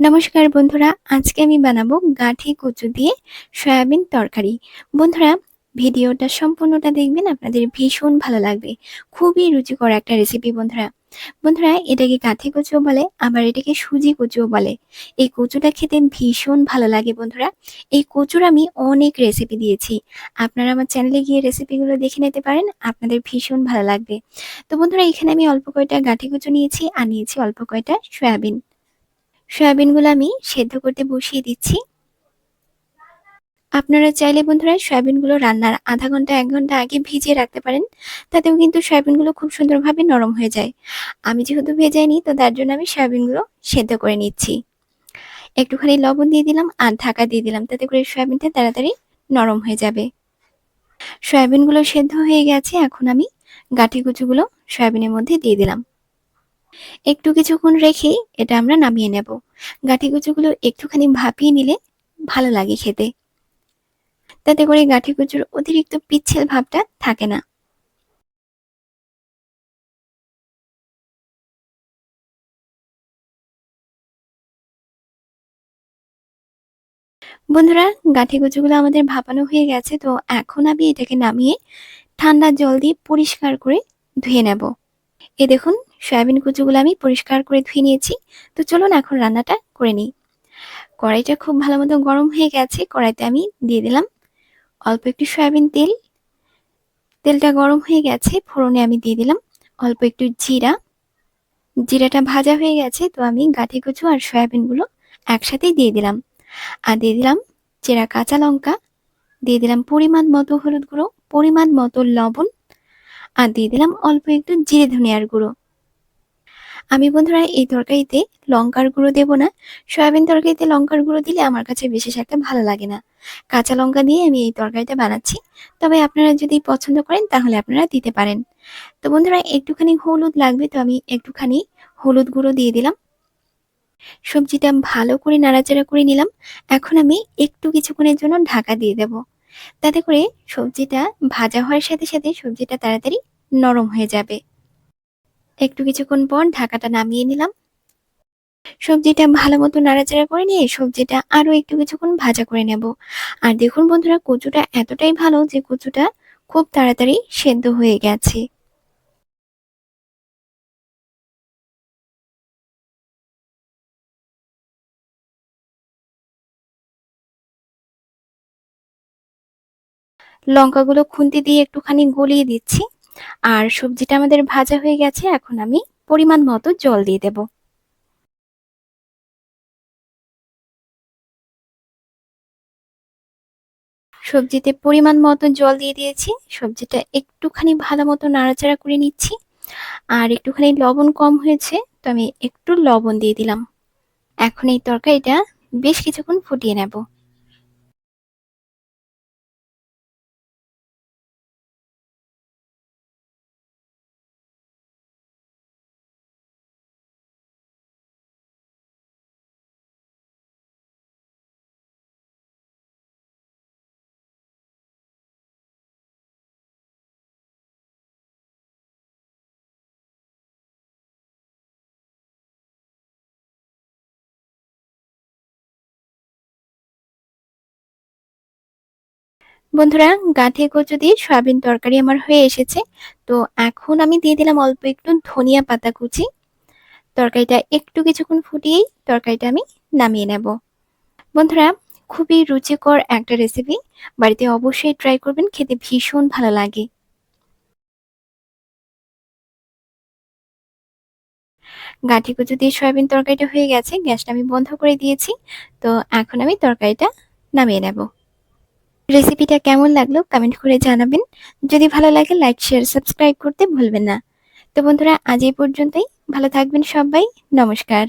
নমস্কার বন্ধুরা, আজকে আমি বানাবো গাঠি কচু দিয়ে সয়াবিন তরকারি। বন্ধুরা, ভিডিওটা সম্পূর্ণটা দেখবেন, আপনাদের ভীষণ ভালো লাগবে। খুবই রুচিকর একটা রেসিপি বন্ধুরা। বন্ধুরা, এটাকে গাঠি কচুও বলে, আবার এটাকে সুজি কচুও বলে। এই কচুটা খেতে ভীষণ ভালো লাগে বন্ধুরা। এই কচুর আমি অনেক রেসিপি দিয়েছি। আপনারা আমার চ্যানেলে গিয়ে রেসিপিগুলো দেখে নিতে পারেন, আপনাদের ভীষণ ভালো লাগবে। তো বন্ধুরা, এখানে আমি অল্প কয়টা গাঠি কচু নিয়েছি, আর নিয়েছি অল্প কয়টা সয়াবিন। সয়াবিনগুলো আমি সেদ্ধ করতে বসিয়ে দিচ্ছি। আপনারা চাইলে বন্ধুরা সয়াবিনগুলো রান্নার আধা ঘণ্টা, এক ঘণ্টা আগে ভিজিয়ে রাখতে পারেন, তাতেও কিন্তু সয়াবিনগুলো খুব সুন্দরভাবে নরম হয়ে যায়। আমি যেহেতু ভেজাইনি, তো তার জন্য আমি সয়াবিনগুলো সেদ্ধ করে নিচ্ছি। একটুখানি লবণ দিয়ে দিলাম আর ঢাকা দিয়ে দিলাম, তাতে করে সয়াবিনটা তাড়াতাড়ি নরম হয়ে যাবে। সয়াবিনগুলো সেদ্ধ হয়ে গেছে, এখন আমি গাঠি কুচুগুলো সয়াবিনের মধ্যে দিয়ে দিলাম। একটু কিছুক্ষণ রেখে এটা আমরা নামিয়ে নেব। গাঠি কুচুগুলো একটুখানি ভাপিয়ে নিলে ভালো লাগে খেতে। তাতে করে গাঠি কুচুর অতিরিক্ত পিচ্ছিল ভাবটা থাকে না। বন্ধুরা গাঠি কুচুগুলো আমাদের ভাপানো হয়ে গেছে, তো এখন আমি এটাকে নামিয়ে ঠান্ডা জল দিয়ে পরিষ্কার করে ধুয়ে নেব। এ দেখুন, সয়াবিন কুচুগুলো আমি পরিষ্কার করে ধুয়ে নিয়েছি। তো চলুন এখন রান্নাটা করে নিই। কড়াইটা খুব ভালো মতো গরম হয়ে গেছে, কড়াইতে আমি দিয়ে দিলাম অল্প একটু সয়াবিন তেল। তেলটা গরম হয়ে গেছে, ফোড়নে আমি দিয়ে দিলাম অল্প একটু জিরা। জিরাটা ভাজা হয়ে গেছে, তো আমি গাঠি কুচু আর সয়াবিনগুলো একসাথেই দিয়ে দিলাম। আর দিয়ে দিলাম চেরা কাঁচা লঙ্কা, দিয়ে দিলাম পরিমাণ মতো হলুদ গুঁড়ো, পরিমাণ মতো লবণ আর দিয়ে দিলাম অল্প একটু জিরে ধনিয়ার গুঁড়ো। আমি বন্ধুরা, এই তরকারিতে লঙ্কার গুঁড়ো দেব না। সয়াবিন তরকারিতে লঙ্কার গুঁড়ো দিলে আমার কাছে বিশেষ একটা ভালো লাগে না। কাঁচা লঙ্কা দিয়ে আমি এই তরকারিটা বানাচ্ছি। তবে আপনারা যদি পছন্দ করেন, তাহলে আপনারা দিতে পারেন। তো বন্ধুরা, একটুখানি হলুদ লাগবে, তো আমি একটুখানি হলুদ গুঁড়ো দিয়ে দিলাম। সবজিটা ভালো করে নাড়াচাড়া করে নিলাম। এখন আমি একটু কিছুক্ষণের জন্য ঢাকা দিয়ে দেব। তাতে করে সবজিটা ভাজা হওয়ার সাথে সাথে সবজিটা তাড়াতাড়ি নরম হয়ে যাবে। একটু কিছুক্ষণ পর ঢাকাটা নামিয়ে নিলাম। সবজিটা ভালো মতো নাড়াচাড়া করে নিয়ে সবজিটা আরও একটু কিছুক্ষণ ভাজা করে নেব। আর দেখুন বন্ধুরা, কচুটা এতটাই ভালো যে কচুটা খুব তাড়াতাড়ি সেদ্ধ হয়ে গেছে। লঙ্কাগুলো খুন্তি দিয়ে একটুখানি গলিয়ে দিচ্ছি। আর সবজিটা আমাদের ভাজা হয়ে গেছে, এখন আমি পরিমাণ মতো জল দিয়ে দেব। সবজিতে পরিমাণ মতো জল দিয়ে দিয়েছি, সবজিটা একটুখানি ভালো মতো নাড়াচাড়া করে নিচ্ছি। আর একটুখানি লবণ কম হয়েছে, তো আমি একটু লবণ দিয়ে দিলাম। এখন এই তরকারিটা বেশ কিছুক্ষণ ফুটিয়ে নেব। বন্ধুরা গাঁঠে কচু দিয়ে সয়াবিন তরকারি আমার হয়ে এসেছে। তো এখন আমি দিয়ে দিলাম অল্প একটু ধনিয়া পাতা কুচি। তরকারিটা একটু কিছুক্ষণ ফুটিয়েই তরকারিটা আমি নামিয়ে নেব। বন্ধুরা, খুবই রুচিকর একটা রেসিপি বাড়িতে অবশ্যই ট্রাই করবেন, খেতে ভীষণ ভালো লাগে। গাঁঠি কুচু দিয়ে সয়াবিন তরকারিটা হয়ে গেছে, গ্যাসটা আমি বন্ধ করে দিয়েছি। তো এখন আমি তরকারিটা নামিয়ে নেব। রেসিপিটা কেমন লাগল কমেন্ট করে জানাবেন। যদি ভালো লাগে, লাইক, শেয়ার, সাবস্ক্রাইব করতে ভুলবেন না। তো বন্ধুরা, আজ এই পর্যন্তই। ভালো থাকবেন সবাই। নমস্কার।